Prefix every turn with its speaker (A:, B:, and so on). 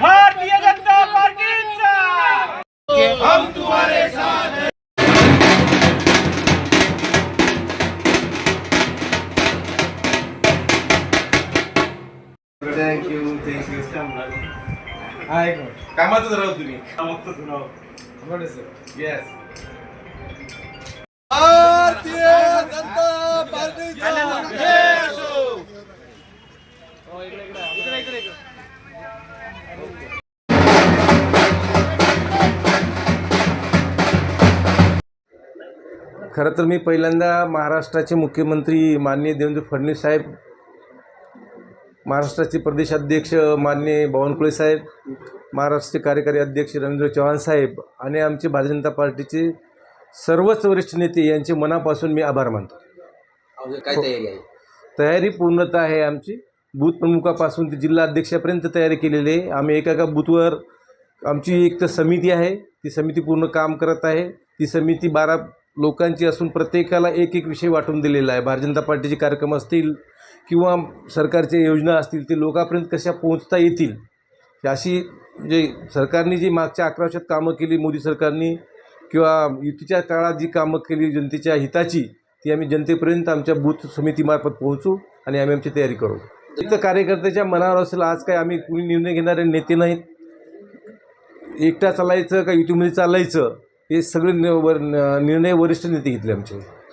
A: भारतीय जनता पार्टीचा
B: thank you thank you
C: कामातच राहू तुम्ही येस
D: खरं तर मी पहिल्यांदा महाराष्ट्राचे मुख्यमंत्री माननीय देवेंद्र फडणवीस साहेब महाराष्ट्राचे प्रदेशाध्यक्ष माननीय बावनकुळे साहेब महाराष्ट्राचे कार्यकारी अध्यक्ष रवींद्र चव्हाण साहेब आणि आमचे भारतीय जनता पार्टीचे सर्वच वरिष्ठ नेते यांचे मनापासून मी आभार मानतो.
E: काय तयारी आहे?
D: तयारी पूर्णतः आहे आमची. बूथ प्रमुखापासून ते जिल्हा अध्यक्षापर्यंत तयारी केलेली आहे. आम्ही एका एका बूथवर आमची एक तर समिती आहे. ती समिती पूर्ण काम करत आहे. ती समिती बारा लोकांची असून प्रत्येकाला एक एक विषय वाटून दिलेला आहे. भारतीय जनता पार्टीचे कार्यक्रम असतील किंवा सरकारच्या योजना असतील ते लोकांपर्यंत कशा पोहोचता येतील? अशी जे सरकारने जी मागच्या अकरा वर्षात कामं केली मोदी सरकारने किंवा युतीच्या काळात जी कामं केली जनतेच्या हिताची ती आम्ही जनतेपर्यंत आमच्या बूथ समितीमार्फत पोहोचू आणि आम्ही आमची तयारी करू. इथं कार्यकर्त्याच्या मनावर असेल आज काय आम्ही कुणी निर्णय घेणारे नेते नाहीत. एकटा चालायचं का युतीमध्ये चालायचं? हे सगळे वर- निर्णय वरिष्ठ नेते घेतले आमचे.